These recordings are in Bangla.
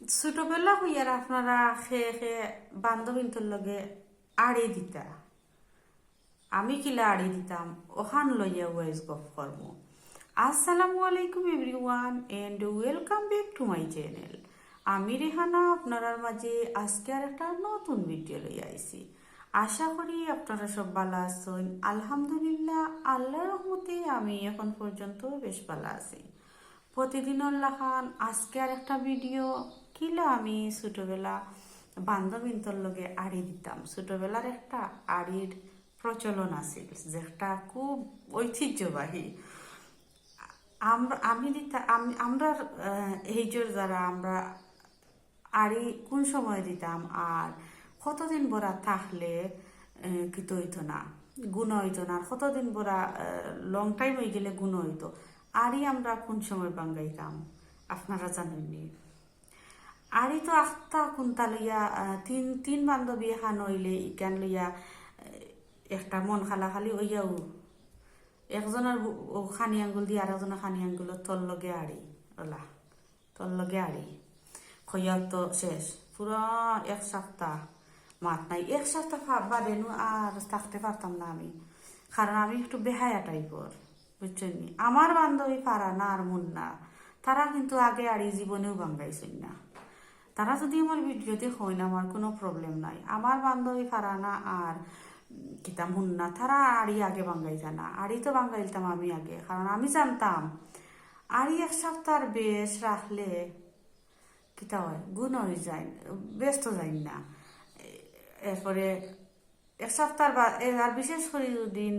ছোটবেলা হইয়ার আপনারা খে খে বান্ধবীন্তর লগে আড়ি দিতা। আমি কিলা আড়ি দিতাম, ওখান লইয়া ওয়াইজ গপ করব আসসালামু আলাইকুম every everyone and welcome back to my channel আমি রেহানা আপনার মাঝে আজকে আর একটা নতুন ভিডিও লই আইছি। আশা করি আপনারা সব ভালো আছেন। আলহামদুলিল্লাহ আল্লাহ রহমতে আমি এখন পর্যন্ত বেশ ভালো আছি। প্রতিদিনের লাখান আজকে আর একটা ভিডিও কিলা আমি ছোটবেলা বান্ধবীন্তর লগে আড়ি দিতাম। ছোটোবেলার একটা আড়ির প্রচলন আছিল যেটা খুব ঐতিহ্যবাহী। আমি দিতাম আমি, আমরা এইজোর দ্বারা আমরা আড়ি কোন সময় দিতাম আর কতদিন বরা থাকলে কিত হইতো না, গুণ হইতো না, আর কতদিন বরা লং টাইম হয়ে গেলে গুণ হইতো। আরই আমরা কোন সময় বাঙ্গাইতাম, আপনারা জানেননি। আরই তো আখতা কোনটা লইয়া তিন তিন বান্ধবী এখান হইলে ইকান লইয়া একটা মন খালা খালি ওইয়াও একজনের খানি আঙ্গুল দিয়ে আর একজনের খানি আঙ্গুল তল লগে আড়ি, ওলা, তল লগে আড়ি। খৈয়াল তো শেষ, পুরো এক সপ্তাহ মাত নাই। এক সপ্তাহ ফা- বাদেনু আর থাকতে পারতাম না আমি, কারণ আমি একটু বেহায়া টাইপর, বুঝছেন নি? আমার বান্ধবী পারা না আর মুন্না তারা কিন্তু আগে আড়ি জীবনেও বাঙ্গাইছেন না। তারা যদি আমার ভিডিওতে হয় না আমার কোনো প্রবলেম নাই। আমার বান্ধবী ফারানা আর কিতা মুন্না তারা আড়ি আগে বাঙ্গাইতা না আড়ি তো বাঙ্গাইতাম আমি আগে, কারণ আমি জানতাম, আড়ি এক সপ্তাহ বেশ রাখলে কিতা হয়, গুণ হয়ে যায়, ব্যস্ত যাই না। এরপরে এক সপ্তাহ বা আর বিশেষ করে দিন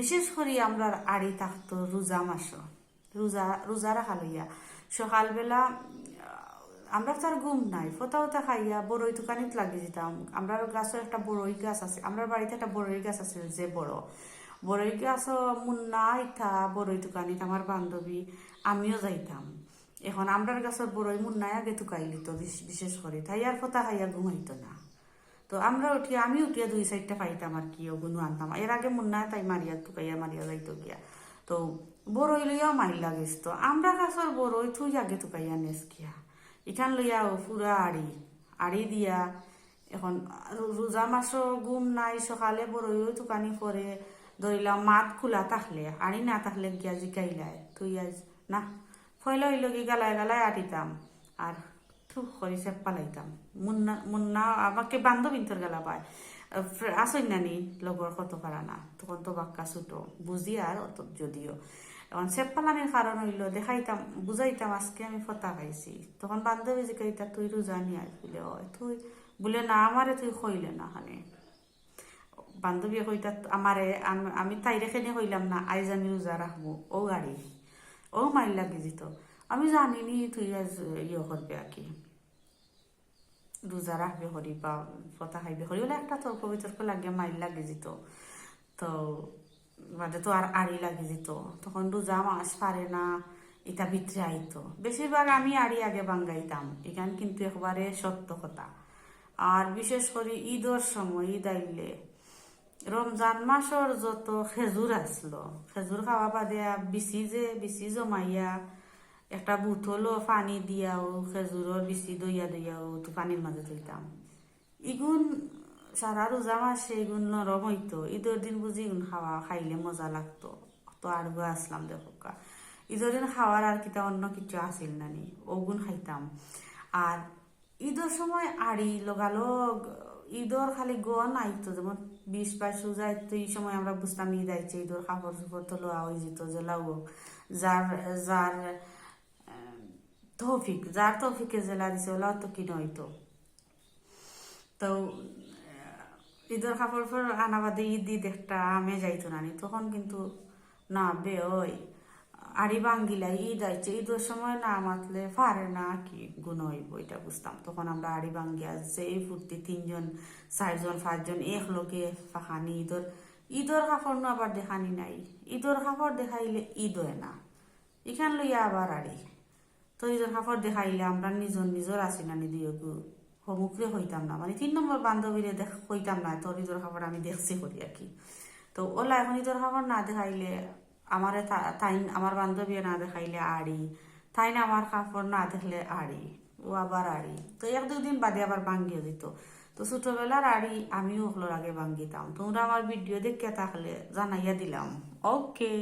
বিশেষ করে আমরা আড়ি থাকতো রোজা মাস। রোজা রোজা রাখা লইয়া। সকালবেলা আমরা তো আর ঘুম নাই ফোতা ফোতা খাইয়া বড়ই দোকানিত লাগি যেতাম। আমরা গাছও একটা বড়ই গাছ আছে, আমরা বাড়িতে একটা বড়ই গাছ আছে যে বড়। বড়ই গাছ মুন্না, ইথা, বড়ই দোকানিত আমার বান্ধবী, আমিও যাইতাম। এখন আমরার গাছের বড়ই মুন্নাই আগে তুকাইলি তো বিশেষ করে। তাই আর ফোতা খাইয়া ঘুমাইতো না। তো আমরা উঠিয়া আমি উঠিয়া দুই সাইডটা পাইতাম আর কি ওগুলো আনতাম। এর আগে মুন্না তাই মারিয়া তুকাইয়া মারিয়া যাইতো গিয়া। তো বড়ই লইয়াও মাইল লাগিস তো। আমরা গাছের বড়ই তুই আগে তুকাইয়া নেস গিয়া। এখান লইয়া পুরা আড়ি আড়ি দিয়া। এখন রোজা মাসও ঘুম নাই, সকালে বড়ইও তুকানি পরে ধরিলাম মাত খোলা থাকলে আড়ি না থাকলে গিয়া জিকাইলাই, তুই আজ না ফয়লা হইল কি গালায় গালায় আটিতাম আর থু করি সে পালাইতাম মুন্না মুন্না আমাকে বান্ধবী তোর গেলা পায়। আসই নানি লগর কত পারা না তখন তো বাক্কা ছুটো বুঝি আর অত যদিও। এখন সে পালানির কারণ হইল দেখাইতাম বুঝাইতাম আজকে আমি ফতা খাইছি তখন বান্ধবী যে কইতা তুই রোজানি আয় বলে হয় তুই বলে না আমারে তুই কইলে না হানে বান্ধবী কইতা আমারে আমি তাই রেখে নিয়ে কইলাম না আইজ আমি রোজা রাখব ও গাড়ি ও মাইল লাগি যেত আমি জানিনি তুই আজ ইয়ে করবে আর কি রোজা রাখবে হরি বা পতা খাইবে হরি হলে একটা তর্ক বিতর্ক লাগে মাইল লাগে যেত তো বাদে তো আর আড়ি লাগে যেত। তখন রোজা মাস পারে না, এটা ভিতরে আইতো। বেশিরভাগ আমি আড়ি আগে বাঙ্গাইতাম, এখান কিন্তু একবারে সত্য কথা। আর বিশেষ করে ঈদর সময়, ঈদ আইলে রমজান মাসর যত খেজুর আসলো, খেজুর খাওয়া বাদে বিচি যে, বিচি জমাইয়া একটা বুথলও পানি দিয়াও খেজুরের বিচি দইয়া দইয়াও তো পানির মাঝে থইতাম ইগুন সারা রোজা মাসে ইগুন নরম হইতো। ঈদের দিন বুঝি খাওয়া খাইলে মজা লাগতো। তো আর গো আসলাম দেখো কা। ঈদের দিন খাওয়ার আর কিতা অন্য কিছু আসিল নানি। ওগুন খাইতাম। আর ঈদের সময় আড়ি লগালগ ঈদর খালি গন আইতো যেমন বিশ বাইশ রোজা আইতো এই সময় আমরা বুঝতাম ঈদ আইছে ঈদর কাপড় চোপড় তো লোয়া হয়ে যেত লাউ যার যার তৌফিক যার তৌফিকে জেলা দিছে ওলাও তো কিনে হইতো। তো ঈদের কাপড় ফর আনা বাদে ঈদ ঈদ একটা আমে যাইতো নানি তখন কিন্তু না বে ওই, আড়ি বাঙ্গিলা ঈদ আইছে। ঈদের সময় না মাতলে পারে না কি গুণ হইব এটা বুঝতাম। তখন আমরা আড়ি যে এই ফুর্তি তিনজন, চারজন, পাঁচজন এক লোকে ফাঁকানি ঈদর। ঈদর কাপড় নো আবার দেখানি নাই। ঈদর কাপড় দেখাইলে ঈদ হয় না। এখান লইয়া আবার আড়ি। তো ঈদর কাপড় দেখাইলে আমরা নিজর নিজর আসি না নি গু সমুখে হইতাম না। মানে তিন নম্বর বান্ধবীরে দেখ হইতাম না, তোর ঈদর কাপড় আমি দেখছি করি আর কি। তো ওলা এখন ঈদর কাপড় না দেখাইলে আমারে তাই আমার বান্ধবী না দেখাইলে আড়ি তাই না আমার কাপড় না দেখলে আড়ি, ও আবার আড়ি। তো এক দুদিন বাদে আবার ভাঙ্গিয়ে দিত। তো ছোটবেলার আড়ি আমিও ওগুলোর আগে ভাঙ্গিতাম। তোমরা আমার ভিডিও দেখে থাকলে জানাইয়া দিলাম। ওকে।